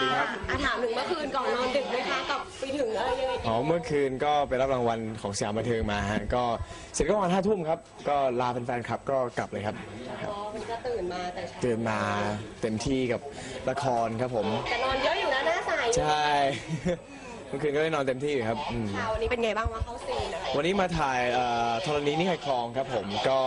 อะถามถึงเมื่อคืนก่อนนอนดึกไหมคะกับไปถึงอะไรยังไงอ๋อเมื่อคืนก็ไปรับรางวัลของสยามบันเทิงมาฮะก็เสร็จก็ประมาณห้าทุ่มครับ ก็ลาเป็นแฟนๆคลับก็กลับเลยครับ อ๋อมันก็ตื่นมาแต่เช้าตื่นมาเต็มที่กับละครครับผม แต่นอนเยอะอยู่นะหน้าใส ใช่ เมื่อคืนก็ได้นอนเต็มที่อยู่ครับอืม ค่ะวันนี้เป็นไงบ้างว่าเข้าซีนอะไร วันนี้มาถ่ายเอ่อธรณีนี่ใครคลองครับผมก็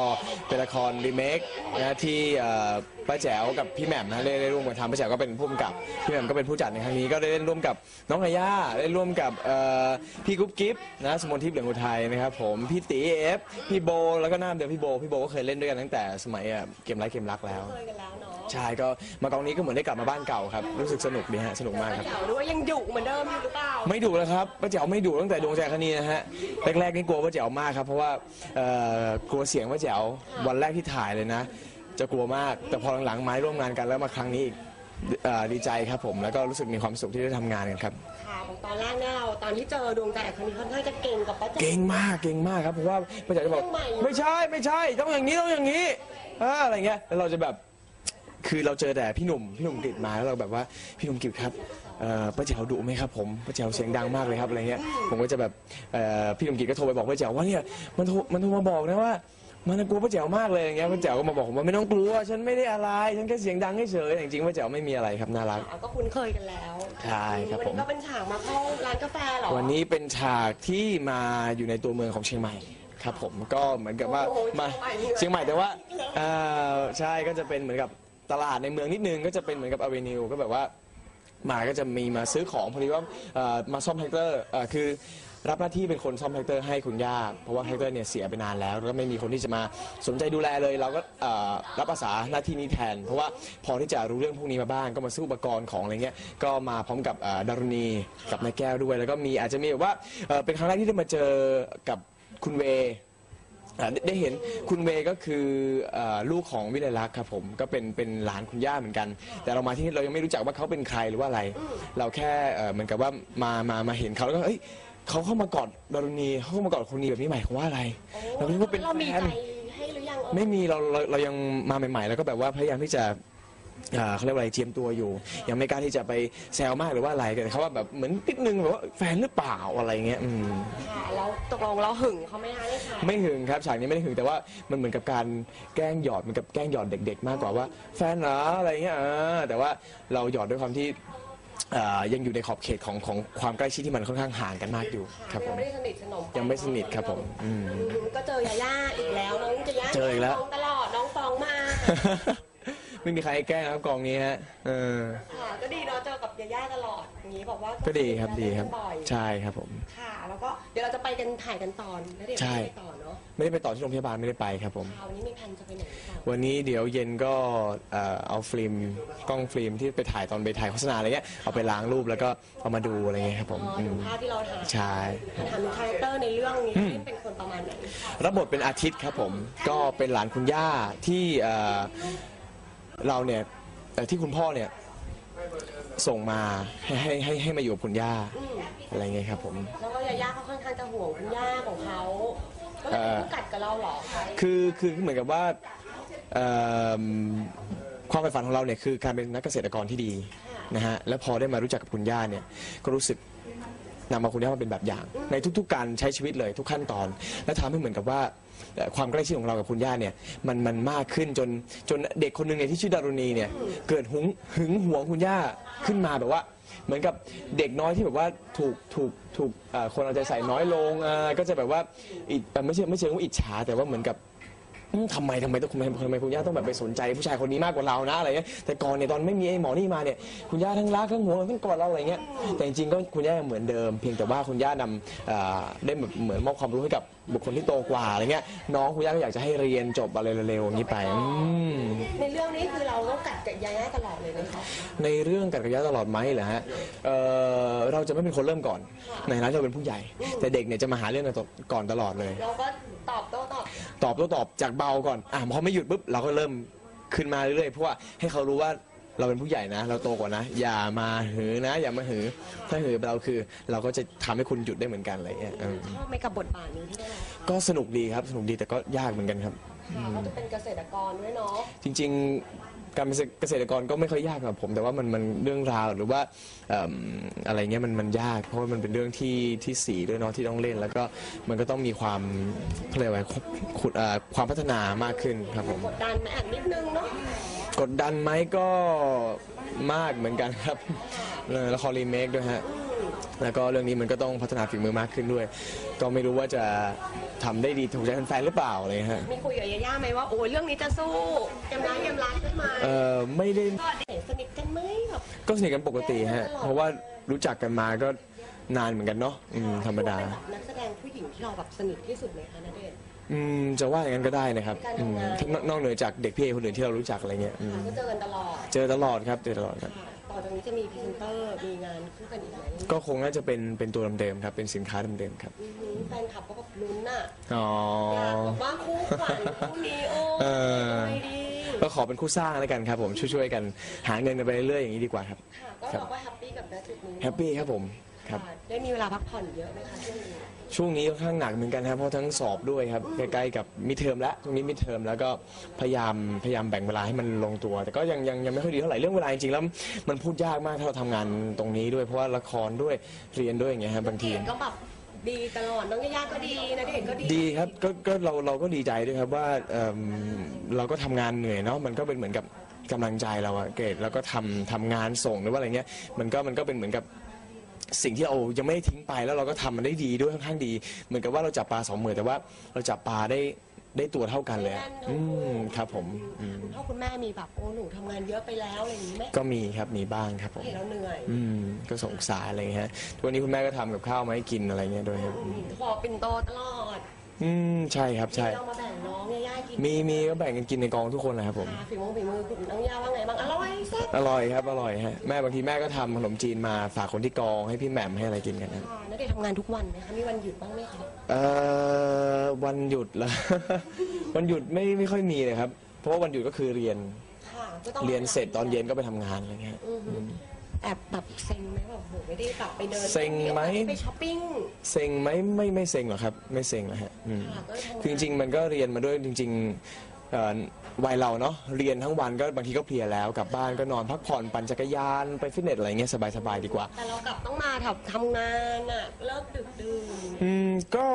เป็นละครรีเมคนะที่เอ่อป้าแจ๋วกับพี่แหม่มนะได้ได้ร่วมกันทำป้าแจ๋วก็เป็นผู้กำกับพี่แหม่มก็เป็นผู้จัดในครั้งนี้ก็ได้เล่นร่วมกับน้องอาย่าได้ร่วมกับเอ่อพี่กุ๊บกิ๊บนะสมนทิพย์เหลืองอุทัยนะครับผมพี่ตีเอฟพี่โบแล้วก็หน้าเดิมพี่โบพี่โบก็เคยเล่นด้วยกันตั้งแต่สมัยอะเกมไร้เกมรักแล้ว เคยกันแล้วเนาะ ใช่ก็มากองนี้ก็เหมือนได้กลับมาบ้านเก่าครับ รู้สึกสนุกดีฮะสนุกมากครับ เจ๋วด้วยยังดุเหมือนเดิมอยู่หรือเปล่า ไม่ดุแล้วครับป้าแจ๋วไม่ดุตั้งแต่ดวงใจคณีนะฮะแรกๆนี่กลัวป้าแจ๋วมากครับ เพราะว่าเอ่อกลัวเสียงป้าแจ๋ววันแรกที่ถ่ายเลยนะ จะกลัวมากแต่พอหลังๆมาร่วมงานกันแล้วมาครั้งนี้อีกเอ่อดีใจครับผมแล้วก็รู้สึกมีความสุขที่ได้ทำงานกันครับ ค่ะของตอนแรกเนี่ยเราตอนที่เจอดวงใจกับคนนี้ค่อนข้างจะเก่งกับป้าแจ๋ว เก่งมากเก่งมากครับเพราะว่าป้าแจ๋วจะบอกเรื่องใหม่ไม่ใช่ไม่ใช่ต้องอย่างนี้ต้องอย่างนี้เอออะไรเงี้ยแล้วเราจะแบบ คือเราเจอแต่พี่หนุ่มพี่หนุ่มกฤษมาแล้วเราแบบว่าพี่หนุ่มกฤษครับเอ่อป้าแจ๋วดุไหมครับผมป้าแจ๋วเสียงดังมากเลยครับอะไรเงี้ยผมก็จะแบบเอ่อพี่หนุ่มกฤษก็โทรไปบอกป้าแจ๋วว่าเนี่ยมันโทรมันโทรมาบอกนะว่า มันน่ากลัวป้าแจ๋วมากเลยอย่างเงี้ยป้าแจ๋วก็มาบอกผมว่าไม่ต้องกลัว ฉันไม่ได้อะไรฉันแค่เสียงดังเฉยๆแต่จริงๆป้าแจ๋วไม่มีอะไรครับน่ารัก อะก็คุ้นเคยกันแล้วใช่ครับผม วันนี้ก็เป็นฉากมาเข้าร้านกาแฟเหรอ วันนี้เป็นฉากที่มาอยู่ในตัวเมืองของเชียงใหม่ครับผมก็เหมือนกับว่าโอ้โหมาเชียงใหม่แต่ว่าเอ่อใช่ก็จะเป็นเหมือนกับ ตลาดในเมืองนิดนึงก็จะเป็นเหมือนกับอเวนิวก็แบบว่ามาก็จะมีมาซื้อของพอดีว่าเอ่อมาซ่อมแท็กเตอร์เอ่อคือรับหน้าที่เป็นคนซ่อมแท็กเตอร์ให้คุณย่าเพราะว่าแท็กเตอร์เนี่ยเสียไปนานแล้วแล้วก็ไม่มีคนที่จะมาสนใจดูแลเลย เราก็เอ่อรับอาสาหน้าที่นี้แทน เพราะว่าพอที่จะรู้เรื่องพวกนี้มาบ้างก็มาซื้ออุปกรณ์ของอะไรเงี้ยก็มาพร้อมกับเอ่อดารุณีกับนายแก้วด้วย แล้วก็มีอาจจะมีแบบว่าเอ่อเป็นครั้งแรกที่ได้มาเจอกับคุณเว อ่าได้ได้เห็นคุณเวย์ก็คือเอ่อลูกของวิไลลักษณ์ครับผมก็เป็นเป็นหลานคุณย่าเหมือนกัน แต่เรามาที่นี่เรายังไม่รู้จักว่าเขาเป็นใครหรือว่าอะไร เราแค่เอ่อเหมือนกับว่ามามามาเห็นเขาแล้วก็เอ้ยเขาเข้ามากอดดารุณีเขาเข้ามากอดคนนี้แบบนี้หมายความว่าอะไร เราคิดว่าเป็นเรามีแฟใจน ให้หรือยังไม่มีเราเราเรายังมาใหม่ ๆ แล้วก็แบบว่าพยายามที่จะ อ่าเขาเรียกว่าอะไรเจียมตัวอยู่ ยังไม่กล้าที่จะไปแซวมากหรือว่าอะไรแต่เขาว่าแบบเหมือนนิดนึงแบบว่าแฟนหรือเปล่าอะไรเงี้ยอืม ค่ะแล้วตกลงเราหึงเขาไหมคะเนี่ยค่ะไม่หึงครับฉากนี้ไม่ได้หึงแต่ว่ามันเหมือนกับการแกล้งหยอดเหมือนกับแกล้งหยอดเด็ก ๆ มากกว่าว่า แฟนเหรออะไรเงี้ยเออแต่ว่าเราหยอดด้วยความที่เอ่อยังอยู่ในขอบเขตของของความใกล้ชิดที่มันค่อนข้างห่างกันมากอยู่ครับผยังมไม่ได้สนิทสนมยังไม่สนิทครับผมอืมอืมก็เจอยาย่าอีกแล้วน้องจะย่าเจออีกแล้วน้งตลอดน้องฟองมา ไม่มีใครให้แกล้งครับกองนี้ฮะเออ ค่ะก็ดีเนาะเจอกับยาย่าตลอดอย่างนี้บอกว่าก็ดีครับดีครับบ่อยใช่ครับผม ค่ะ แล้วก็เดี๋ยวเราจะไปกันถ่ายกันตอนแล้วเดี๋ยวใช่ไม่ไปต่อเนาะไม่ได้ไปต่อที่โรงพยาบาลไม่ได้ไปครับผมคราวนี้มีแผนจะไปไหนหรือเปล่าวันนี้เดี๋ยวเย็นก็เอ่อเอาฟิล์มกล้องฟิล์มที่ไปถ่ายตอนไปถ่ายโฆษณาอะไรเงี้ยเอาไปล้างรูปแล้วก็เอามาดูอะไรเงี้ยครับผมอ๋ออืดูมภาพที่เราถ่ายใช่ถามถึงคาแรคเตอร์ในเรื่องนี้ที่เป็นคนประมาณไหน รับบทเป็นอาทิตย์ครับผม ก็เป็นหลานคุณย่าที่เอ่อ เราเนี่ยเอ่อที่คุณพ่อเนี่ยส่งมาให้ให้ให้ให้มาอยู่กับคุณย่าอืมอะไรเงี้ยครับผม แล้วก็ยาย่าเขาค่อนข้างจะห่วงคุณย่าของเขาก็เลยเอ่อต้องกัดกับเราเหรอคะคือคือเหมือนกับว่าเอิ่มความใฝ่ฝันของเราเนี่ยคือการเป็นนักเกษตรกรที่ดีนะฮะแล้วพอได้มารู้จักกับคุณย่าเนี่ยก็รู้สึก นำมาคุณย่ามาเป็นแบบอย่าง ในทุก ๆ การใช้ชีวิตเลยทุกขั้นตอน และทำให้เหมือนกับว่าเอ่อความใกล้ชิดของเรากับคุณย่าเนี่ยมันมันมากขึ้นจนจนเด็กคนหนึ่งเนี่ยที่ชื่อดารุณีเนี่ยเกิดหึงหึงหวงคุณย่าขึ้นมาแบบว่า เหมือนกับเด็กน้อยที่แบบว่าถูกถูกถูกเอ่อคนเอาใจใส่น้อยลงเอ่อก็จะแบบว่าอิเอ่อไม่ใช่ไม่เชิงว่าอิจฉาแต่ว่าเหมือนกับ อืมทำไมทำไมต้องทำไมทำไมคุณย่าต้องแบบไปสนใจผู้ชายคนนี้มากกว่าเรานะอะไรเงี้ยแต่ก่อนเนี่ยตอนไม่มีไอ้หมอนี่มาเนี่ยคุณย่าทั้งรักทั้งห่วงทั้งกอดเราอะไรเงี้ยแต่จริงๆก็คุณย่ายังเหมือนเดิม เพียงแต่ว่าคุณย่านำเอ่อได้แบบเหมือนมอบความรู้ให้กับบุคคลที่โตกว่าอะไรเงี้ยน้องคุณย่าก็อยากจะให้เรียนจบอะไรเร็วๆอย่างนี้ไปอืม ในเรื่องนี้คือเราต้องกัดกับยาย่าตลอดเลยนะคะ ในเรื่องกัดกระยะตลอดไหมเหรอฮะเอ่อเราจะไม่เป็นคนเริ่มก่อน ในนั้นเราเป็นผู้ใหญ่ แต่เด็กเนี่ยจะมาหาเรื่องกันก่อนตลอดเลย เราก็ ตอบโต้ตอบ ตอบโต้ตอบจากเบาก่อนอะพอไม่หยุดปุ๊บเราก็เริ่มขึ้นมาเรื่อยๆเพราะว่าให้เขารู้ว่าเราเป็นผู้ใหญ่นะ เราโตกว่านะ อย่ามาหือนะ อย่ามาหือ ถ้าหือเราคือ เราก็จะทำให้คุณหยุดได้เหมือนกันอะไรเงี้ยเออชอบไหมกับบทบาทนี้ที่ได้รับก็สนุกดีครับสนุกดีแต่ก็ยากเหมือนกันครับ ค่ะก็จะเป็นเกษตรกรด้วยเนาะ จริงๆ การเป็นเกษตรกรก็ไม่ค่อยยากสำหรับผม แต่ว่ามันมันเรื่องราวหรือว่าเอิ่มอะไรเงี้ยมันมันยาก เพราะว่ามันเป็นเรื่องที่ที่สีด้วยเนาะที่ต้องเล่น แล้วก็มันก็ต้องมีความเขาเรียกว่าอะไรขุดอ่าความพัฒนามากขึ้นครับผม กดดันไหมอะนิดนึงเนาะกดดันไหมก็มากเหมือนกันครับเออละครรีเมคด้วยฮะ แล้วก็เรื่องนี้มันก็ต้องพัฒนาฝีมือมากขึ้นด้วย ก็ไม่รู้ว่าจะทำได้ดีถูกใจแฟนๆหรือเปล่าอะไรฮะมีคุยกับยาย่าไหมว่าโอ้ยเรื่องนี้จะสู้เกมร้ายเกมรักใช่ไหมเออไม่ได้ ก็เด็กสนิทกันไหมแบบก็สนิทกันปกติฮะ เพราะว่ารู้จักกันมาก็นานเหมือนกันเนาะอืมธรรมดา เป็นแบบนักแสดงผู้หญิงที่เราแบบสนิทที่สุดเลยค่ะณเดชน์ อืมจะว่าอย่างนั้นก็ได้นะครับการอืทำมงานนอกนอกเหนือจากเด็กพี่เอคนอื่นที่เรารู้จักอะไรเงี้ยอืมก็เจอกันตลอดเจอตลอดครับเจอตลอดครับ ค่ะต่อจากนี้จะมีพรีเซนเตอร์มีงานคู่กันอีกไหมก็คงน่าจะเป็นเป็นตัวเดิมๆครับ เป็นสินค้าเดิมๆครับ อือหือแฟนคลับก็แบบลุ้นอะอ๋อ อยากบอกว่าคู่ขวัญคู่นี้โอ้เออ ทำไงดีก็ขอเป็นคู่สร้างแล้วกันครับผมช่วยๆกันหาเงินกันไปเรื่อยๆอย่างนี้ดีกว่าครับ ค่ะก็เราก็แฮปปี้กับณจุดนี้แฮปปี้ครับผม ครับค่ะได้มีเวลาพักผ่อนเยอะไหมคะช่วงนี้ช่วงนี้ค่อนข้างหนักเหมือนกันครับเพราะทั้งสอบด้วยครับใกล้ๆกับมิดเทอมแล้วช่วงนี้มิดเทอมแล้วก็พยายามพยายามแบ่งเวลาให้มันลงตัว แต่ก็ยังยังยังไม่ค่อยดีเท่าไหร่เรื่องเวลาจริงๆแล้วมันพูดยากมากถ้าเราทำงานตรงนี้ด้วยเพราะว่าละครด้วยเรียนด้วยอย่างเงี้ยครับบางที เดชน์ก็แบบดีตลอดน้องยาย่าก็ดีนะเดชน์ก็ดีดีครับก็ก็เราเราก็ดีใจด้วยครับว่าเอิ่มเราก็ทำงานเหนื่อยเนาะมันก็เป็นเหมือนกับกำลังใจเราอะเกรดแล้วก็ทำทำงานส่งหรือว่าอะไรเงี้ยมันก็มันก็เป็นเหมือนกับ สิ่งที่เรายังไม่ได้ทิ้งไปแล้วเราก็ทำมันได้ดีด้วยค่อนข้างดี เหมือนกับว่าเราจับปลาสองมือแต่ว่าเราจับปลาได้ได้ตัวเท่ากันเลยอะอืมครับผมอืมคุณพ่อคุณแม่มีแบบโอ้หนูทำงานเยอะไปแล้วอะไรอย่างนี้ไหมก็มีครับมีบ้างครับผม เห็นเราเหนื่อยอืมก็สงสารอะไรเงี้ยฮะทุกวันนี้คุณแม่ก็ทำกับข้าวมาให้กินอะไรเงี้ยด้วยครับอืมขอปิ่นโตตลอด อืมใช่ครับใช่ เรามาแบ่งน้องยาย่ากินมีมีก็แบ่งกันกินในกองทุกคนเลยครับผม ค่ะฝีมือฝีมือคุณน้องยาว่าไงบ้างอร่อยแซ่บอร่อยครับอร่อยฮะแม่บางทีแม่ก็ทำขนมจีนมาฝากคนที่กองให้พี่แหม่มให้อะไรกินกันครับค่ะณเดชน์ทำงานทุกวันไหมคะมีวันหยุดบ้างไหมคะเอ่อวันหยุดละ วันหยุดไม่ไม่ค่อยมีเลยครับ เพราะว่าวันหยุดก็คือเรียนค่ะก็ต้องเรียนเสร็จตอนเย็นก็ไปทำงานอะไรเงี้ยอือหือ แอบแบบเซ็งไหมแบบโหไม่ได้กลับไปเดินเซ็งไหม ไปช้อปปิ้ง เซ็งไหมไม่ไม่เซ็งหรอกครับ ไม่เซ็งหรอกฮะอืมค่ะก็ทำงาน คือจริงๆมันก็เรียนมาด้วยจริงๆเอ่อวัยเราเนาะเรียนทั้งวันก็บางทีก็เพลียแล้วกลับบ้านก็นอนพักผ่อนปั่นจักรยานไปฟิตเนสอะไรเงี้ยสบายๆดีกว่า แต่เรากลับต้องมาแบบทำงานอะเลิกดึกดื่นอืมก็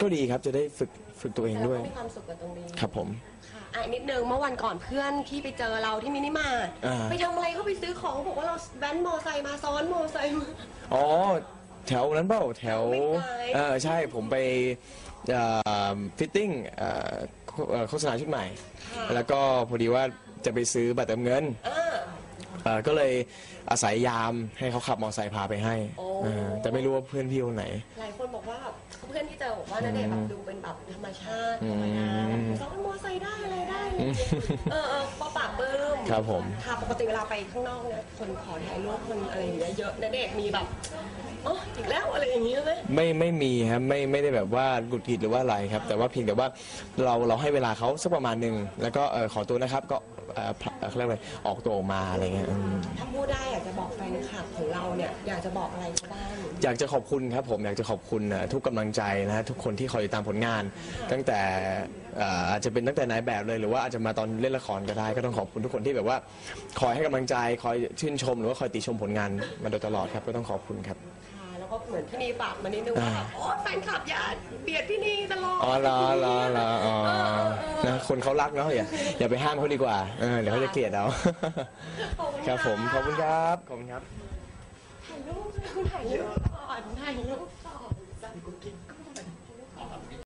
ก็ดีครับจะได้ฝึกฝึกตัวเองแต่เราด้วยก็มีความสุขกับตรงนี้ ครับผม ค่ะอะนิดนึงเมื่อวันก่อนเพื่อนที่ไปเจอเราที่มินิมาร์ทอ่า ไปทำอะไรเขาไปซื้อของบอกว่าเราแว้นมอไซค์มาซ้อนมอไซค์มา อ๋อ แถวนั้นเปล่าแถววิ่งไกล เออใช่ผมไปฟิตติ้งโฆษณาชุดใหม่ค่ะแล้วก็พอดีว่าจะไปซื้อบัตรเติมเงินอ่าเอ่อก็เลยอาศัยยามให้เขาขับมอเตอร์ไซค์พาไปให้โอ้ เออแต่ไม่รู้ว่าเพื่อนพี่คนไหน หลายคนบอกว่าแบบ เพื่อนที่เจอบอกว่าณเดชน์แบบดูเป็นแบบธรรมชาติอืธรมรมดาแบบซ้อนมอไซค์ได้อะไรได้อะไรอย่างเงี้ยเออเออปอปากปลื้มครับผม ค่ะปกติเวลาไปข้างนอกเนี่ยคนขอถ่ายรูปคนอะไรอย่างเงี้ยเยอะณเดชน์มีแบบอ๋ออีกแล้วอะไรอย่างเงี้ยไหม ไม่ไม่มีครับไม่ไม่ได้แบบว่าหงุดหงิดหรือว่าอะไรครับ แต่ว่าเพียงแต่ว่าเราเราให้เวลาเขาสักประมาณหนึ่งแล้วก็เออขอตัวนะครับก็ เอ่อพเอ่อเขาเรียกอะไรออกตัวออกมาอะไรเงี้ยอืม ถ้าพูดได้อยากจะบอกแฟนคลับของเราเนี่ยอยากจะบอกอะไรเขาบ้างอยากจะขอบคุณครับผมอยากจะขอบคุณเอ่อทุกกำลังใจนะฮะทุกคนที่คอยติดตามผลงาน ตั้งแต่เอ่ออาจจะเป็นตั้งแต่นายแบบเลยหรือว่าอาจจะมาตอนเล่นละครก็ได้ ก็ต้องขอบคุณทุกคนที่แบบว่า คอยให้กำลังใจคอยชื่นชม หรือว่าคอยติชมผลงานมาโดยตลอดครับก็ต้องขอบคุณครับค่ะแล้วก็ เหมือนพี่นีฝากมานิดนึงว่าแบบโอ้แฟนคลับอย่าเบียดพี่นีตลอดอ๋อเหรอเหรอเหรออ๋อนะคนเขารักเนาะอย่าอย่าไปห้ามเขาดีกว่าเออเดี๋ยวเขาจะเกลียดเอาขอบคุณครับผมขอบคุณครับขอบคุณครับถ่ายรูปถ่ายรูปก่อนถ่ายรูปก่อน